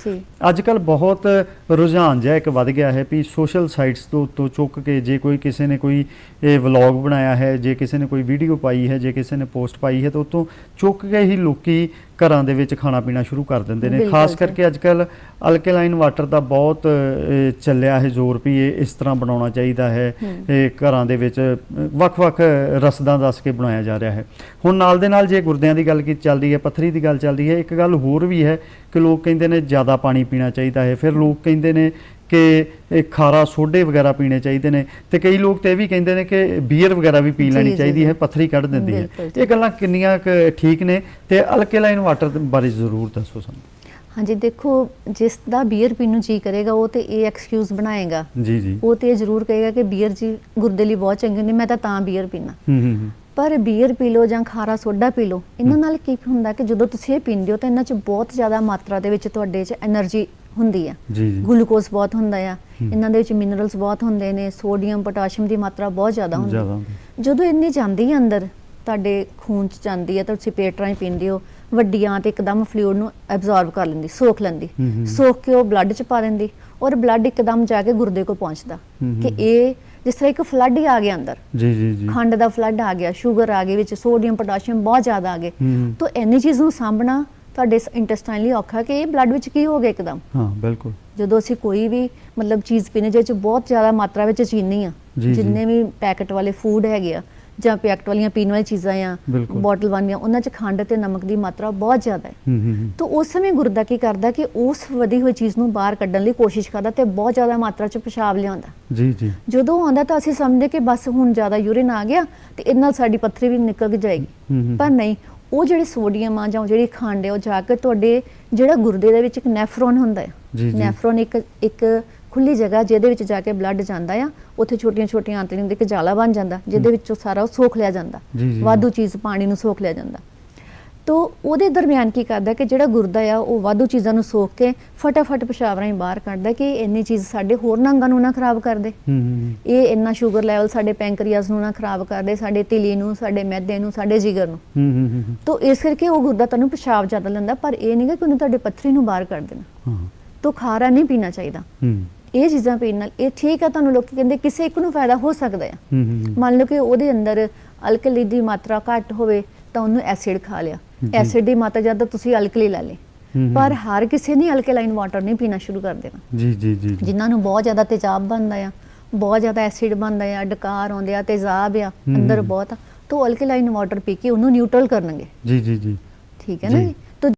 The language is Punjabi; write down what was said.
ਜੀ। ਅੱਜ ਕੱਲ ਬਹੁਤ ਰੁਝਾਨ ਜਿਹਾ ਇੱਕ ਵੱਧ ਗਿਆ ਹੈ ਵੀ ਸੋਸ਼ਲ ਸਾਈਟਸ ਤੋਂ ਉੱਤੋਂ ਚੁੱਕ ਕੇ ਜੇ ਕੋਈ ਕਿਸੇ ਨੇ ਕੋਈ ਇਹ ਵਲੌਗ ਬਣਾਇਆ ਹੈ, ਜੇ ਕਿਸੇ ਨੇ ਕੋਈ ਵੀਡੀਓ ਪਾਈ ਹੈ, ਜੇ ਕਿਸੇ ਨੇ ਪੋਸਟ ਪਾਈ ਹੈ, ਤਾਂ ਉੱਤੋਂ ਚੁੱਕ ਕੇ ਹੀ ਲੋਕੀ ਘਰਾਂ ਦੇ ਵਿੱਚ ਖਾਣਾ ਪੀਣਾ ਸ਼ੁਰੂ ਕਰ ਦਿੰਦੇ ਨੇ ਖਾਸ। ਕਰਕੇ ਅੱਜ ਕੱਲ ਅਲਕਲਾਈਨ ਵਾਟਰ ਦਾ ਬਹੁਤ ਚੱਲਿਆ ਹੈ ਜ਼ੋਰ ਵੀ ਇਹ ਇਸ ਤਰ੍ਹਾਂ ਬਣਾਉਣਾ ਚਾਹੀਦਾ ਹੈ। ਇਹ ਘਰਾਂ ਦੇ ਵਿੱਚ ਵੱਖ-ਵੱਖ ਰਸਦਾਂ ਦੱਸ ਕੇ ਬਣਾਇਆ ਜਾ ਰਿਹਾ ਹੈ ਹੁਣ ਨਾਲ ਦੇ ਨਾਲ ਜੇ ਗੁਰਦਿਆਂ ਦੀ ਗੱਲ ਕੀ ਚੱਲਦੀ ਹੈ ਪੱਥਰੀ ਦੀ ਗੱਲ ਚੱਲਦੀ ਹੈ ਇੱਕ ਗੱਲ ਹੋਰ ਵੀ ਹੈ ਕਿ ਲੋਕ ਕਹਿੰਦੇ ਨੇ ਜ਼ਿਆਦਾ ਪਾਣੀ ਪੀਣਾ ਚਾਹੀਦਾ ਹੈ ਫਿਰ ਲੋਕ ਕਹਿੰਦੇ ਨੇ ਕਿ ਇਹ ਖਾਰਾ ਸੋਡੇ ਵਗੈਰਾ ਪੀਣੇ ਚਾਹੀਦੇ ਨੇ ਤੇ ਕਈ ਲੋਕ ਤੇ ਇਹ ਵੀ ਕਹਿੰਦੇ ਨੇ ਕਿ ਬੀਅਰ ਵਗੈਰਾ ਵੀ ਪੀ ਲੈਣੀ ਚਾਹੀਦੀ ਹੈ ਪੱਥਰੀ ਕੱਢ ਦਿੰਦੀ ਹੈ। ਇਹ ਗੱਲਾਂ ਕਿੰਨੀਆਂ ਠੀਕ ਨੇ ਤੇ ਅਲਕੇਲਾਈਨ ਵਾਟਰ ਬਾਰੇ ਜ਼ਰੂਰ ਦੱਸੋ ਸਾਨੂੰ। ਹਾਂਜੀ ਦੇਖੋ ਜਿਸ ਦਾ ਬੀਅਰ ਪੀਣ ਨੂੰ ਜੀ ਕਰੇਗਾ ਉਹ ਤੇ ਇਹ ਐਕਸਕਿਊਜ਼ ਬਣਾਏਗਾ। ਜੀ ਜੀ। ਉਹ ਤੇ ਇਹ ਜ਼ਰੂਰ ਕਹੇਗਾ ਕਿ ਬੀਅਰ ਜੀ ਗੁਰਦੇ ਲਈ ਬਹੁਤ ਚੰਗੀ ਹੁੰਦੀ ਮੈਂ ਤਾਂ ਤਾਂ ਬੀਅਰ ਪੀਣਾ ਹੂੰ ਹੂੰ ਪਰ ਬੀਅਰ ਪੀ ਲੋ ਜਾਂ ਖਾਰਾ ਸੋਡਾ ਪੀ ਲਓ ਇਹਨਾਂ ਨਾਲ ਕੀ ਹੁੰਦਾ ਕਿ ਜਦੋਂ ਤੁਸੀਂ ਇਹ ਪੀਂਦੇ ਹੋ ਤਾਂ ਇਹਨਾਂ 'ਚ ਬਹੁਤ ਜ਼ਿਆਦਾ ਮਾਤਰਾ ਦੇ ਵਿੱਚ ਤੁਹਾਡੇ 'ਚ એનર્ਜੀ ਹੁੰਦੀ ਆ ਜੀ ਜੀ ਗਲੂਕੋਜ਼ ਬਹੁਤ ਹੁੰਦਾ ਆ। ਇਹਨਾਂ ਦੇ ਵਿੱਚ ਮਿਨਰਲਸ ਬਹੁਤ ਹੁੰਦੇ ਨੇ ਸੋਡੀਅਮ ਪੋਟਾਸ਼ੀਅਮ ਦੀ ਮਾਤਰਾ ਬਹੁਤ ਜ਼ਿਆਦਾ ਹੁੰਦੀ ਹੈ। ਜਦੋਂ ਇੰਨੀ ਜਾਂਦੀ ਹੈ ਅੰਦਰ ਤੁਹਾਡੇ ਖੂਨ ਚ ਜਾਂਦੀ ਹੈ ਤਾਂ ਤੁਸੀਂ ਪੇਟ ਰਾਹੀਂ ਪੀਂਦੇ ਹੋ ਵੱਡੀਆਂ ਤੇ ਇੱਕਦਮ ਫਲੂਇਡ ਨੂੰ ਐਬਜ਼ੌਰਬ ਕਰ ਲੈਂਦੀ ਸੋਖ ਲੈਂਦੀ। ਸੋਖ ਕੇ ਉਹ ਬਲੱਡ ਚ ਪਾ ਦਿੰਦੀ ਔਰ ਬਲੱਡ ਇੱਕਦਮ ਜਾ ਕੇ ਗੁਰਦੇ ਕੋ ਪਹੁੰਚਦਾ ਕਿ। ਇਹ ਜਿਸ ਤਰ੍ਹਾਂ ਇੱਕ ਫਲੱਡ ਹੀ ਆ ਗਿਆ ਅੰਦਰ ਜੀ ਜੀ ਜੀ ਖੰਡ ਦਾ ਫਲੱਡ ਆ ਗਿਆ ਸ਼ੂਗਰ ਆ ਗਈ ਵਿੱਚ ਸੋਡੀਅਮ ਪੋਟਾਸ਼ੀਅਮ ਬਹੁਤ ਜ਼ਿਆਦਾ ਆ ਗਏ। ਤਾਂ ਇੰਨੀ ਚੀਜ਼ ਨੂੰ ਸਾਂਭਣਾ ਤੁਹਾਡੇ ਇੰਟੈਸਟਾਈਨ ਲਈ ਔਖਾ ਕਿ ਇਹ ਬਲੱਡ ਵਿੱਚ ਕੀ ਹੋ ਗਿਆ ਇੱਕਦਮ? ਹਾਂ ਬਿਲਕੁਲ। ਜਦੋਂ ਅਸੀਂ ਕੋਈ ਵੀ ਮਤਲਬ ਚੀਜ਼ ਪੀਨੇ ਜਿਹਦੇ ਚ ਬਹੁਤ ਜ਼ਿਆਦਾ ਮਾਤਰਾ ਵਿੱਚ ਚੀਨੀ ਆ। ਜਿੰਨੇ ਵੀ ਪੈਕਟ ਵਾਲੇ ਫੂਡ ਹੈਗੇ ਆ ਜਾਂ ਪੈਕਟ ਵਾਲੀਆਂ ਪੀਣ ਵਾਲੀ ਚੀਜ਼ਾਂ ਆ। ਬੋਟਲ ਵਾਲੀਆਂ ਉਹਨਾਂ ਚ ਖੰਡ ਤੇ ਨਮਕ ਦੀ ਮਾਤਰਾ ਬਹੁਤ ਜ਼ਿਆਦਾ ਹੈ। ਤਾਂ ਉਸ ਸਮੇਂ ਗੁਰਦਾ ਕੀ ਕਰਦਾ ਕਿ ਉਸ ਵਧੀ ਹੋਈ ਚੀਜ਼ ਨੂੰ ਬਾਹਰ ਕੱਢਣ ਲਈ ਕੋਸ਼ਿਸ਼ ਕਰਦਾ ਤੇ ਬਹੁਤ ਜ਼ਿਆਦਾ ਮਾਤਰਾ ਚ ਪਿਸ਼ਾਬ ਲਿਆਉਂਦਾ। ਜੀ ਜੀ। ਜਦੋਂ ਆਉਂਦਾ ਤਾਂ ਅਸੀਂ ਸਮਝਦੇ ਕਿ ਬਸ ਹੁਣ ਜ਼ਿਆਦਾ ਯੂਰਿਨ ਆ ਗਿਆ ਤੇ ਇਹਦੇ ਨਾਲ ਸਾਡੀ ਪੱਥਰੀ ਵੀ ਨਿਕਲ ਜਾਏਗੀ। ਪਰ ਨਹੀਂ ਉਹ ਜਿਹੜੇ ਸੋਡੀਅਮ ਆ ਜਾਂ ਜਿਹੜੀ ਖੰਡ ਹੈ ਉਹ ਜਾ ਕੇ ਤੁਹਾਡੇ ਜਿਹੜਾ ਗੁਰਦੇ ਦੇ ਵਿੱਚ ਇੱਕ ਨੈਫਰੋਨ ਹੁੰਦਾ ਹੈ। ਨੈਫਰੋਨ ਇੱਕ ਇੱਕ ਖੁੱਲੀ ਜਗ੍ਹਾ ਜਿਹਦੇ ਵਿੱਚ ਜਾ ਕੇ ਬਲੱਡ ਜਾਂਦਾ ਆ ਉੱਥੇ ਛੋਟੀਆਂ ਛੋਟੀਆਂ ਆਂਤੜੀਆਂ ਦੇ ਇੱਕ ਜਾਲਾ ਬਣ ਜਾਂਦਾ ਜਿਹਦੇ ਵਿੱਚੋਂ ਸਾਰਾ ਉਹ ਸੋਖ ਲਿਆ ਜਾਂਦਾ। ਵਾਧੂ ਚੀਜ਼ ਪਾਣੀ ਨੂੰ ਸੋਖ ਲਿਆ ਜਾਂਦਾ ਤੋ ਉਹਦੇ ਦਰਮਿਆਨ ਕੀ ਕਰਦਾ ਕਿ ਜਿਹੜਾ ਗੁਰਦਾ ਆ ਉਹ ਵਾਧੂ ਚੀਜ਼ਾਂ ਨੂੰ ਸੋਖ ਕੇ ਫਟਾਫਟ ਪਿਸ਼ਾਬ ਰਾਹੀਂ ਬਾਹਰ ਕੱਢਦਾ ਕਿ ਇੰਨੀ ਚੀਜ਼ ਸਾਡੇ ਹੋਰ ਅੰਗਾਂ ਨੂੰ ਨਾ ਖਰਾਬ ਕਰ ਦੇ। ਹੂੰ ਹੂੰ ਹੂੰ। ਇਹ ਇੰਨਾ ਸ਼ੂਗਰ ਲੈਵਲ ਸਾਡੇ ਪੈਂਕਰੀਆਸ ਨੂੰ ਨਾ ਖਰਾਬ ਕਰਦੇ ਸਾਡੇ ਤਿਲੀ ਨੂੰ ਸਾਡੇ ਮੈਦੇ ਨੂੰ ਸਾਡੇ ਜਿਗਰ ਨੂੰ। ਤੋ ਇਸ ਕਰਕੇ ਉਹ ਗੁਰਦਾ ਤੁਹਾਨੂੰ ਪਿਸ਼ਾਬ ਜ਼ਿਆਦਾ ਲੈਂਦਾ ਪਰ ਇਹ ਨਹੀਂਗਾ ਕਿ ਉਹਨੇ ਤੁਹਾਡੇ ਪੱਥਰੀ ਨੂੰ ਬਾਹਰ ਕੱਢ ਦੇਣਾ। ਤੋ ਖਾਰਾ ਨਹੀਂ ਪੀਣਾ ਚਾਹੀਦਾ। ਇਹ ਚੀਜ਼ਾਂ ਪੀਣ ਨਾਲ ਇਹ ਠੀਕ ਆ ਤੁਹਾਨੂੰ ਲੋਕੀ ਕਹਿੰਦੇ ਕਿਸੇ ਇੱਕ ਨੂੰ ਫਾਇਦਾ ਹੋ ਸਕਦਾ ਹੂੰ। ਮੰਨ ਲਓ ਕਿ ਉਹਦੇ ਅੰਦਰ ਅਲਕਲੀ ਦੀ ਮਾਤਰਾ ਘੱਟ ਹੋਵੇ ਤਾਂ ਉਹਨੂੰ ਐਸਿਡ ਖਾ ਲਿਆ। ਐਸਿਡ ਦੀ ਮਾਤਰਾ ਜ਼ਿਆਦਾ ਤੁਸੀਂ ਅਲਕਲੀ ਲੈ ਲੇ। ਪਰ ਹਰ ਕਿਸੇ ਨੇ ਅਲਕਲਾਈਨ ਵਾਟਰ ਨਹੀਂ ਪੀਣਾ ਸ਼ੁਰੂ ਕਰ ਦੇਣਾ ਜੀ ਜੀ ਜੀ। ਜਿਨ੍ਹਾਂ ਨੂੰ ਬਹੁਤ ਜ਼ਿਆਦਾ ਤੇਜ਼ਾਬ ਬਣਦਾ ਆ ਬਹੁਤ ਜ਼ਿਆਦਾ ਐਸਿਡ ਬਣਦਾ ਆ ਡਕਾਰ ਆਉਂਦੇ ਆ ਤੇਜ਼ਾਬ ਆ। ਅੰਦਰ ਬਹੁਤ ਤਾਂ ਅਲਕਲਾਈਨ ਵਾਟਰ ਪੀ ਕੇ ਉਹਨੂੰ ਨਿਊਟਰਲ ਕਰਨਗੇ ਜੀ ਜੀ ਜੀ ਠੀਕ ਹੈ ਨਾ। ਜੀ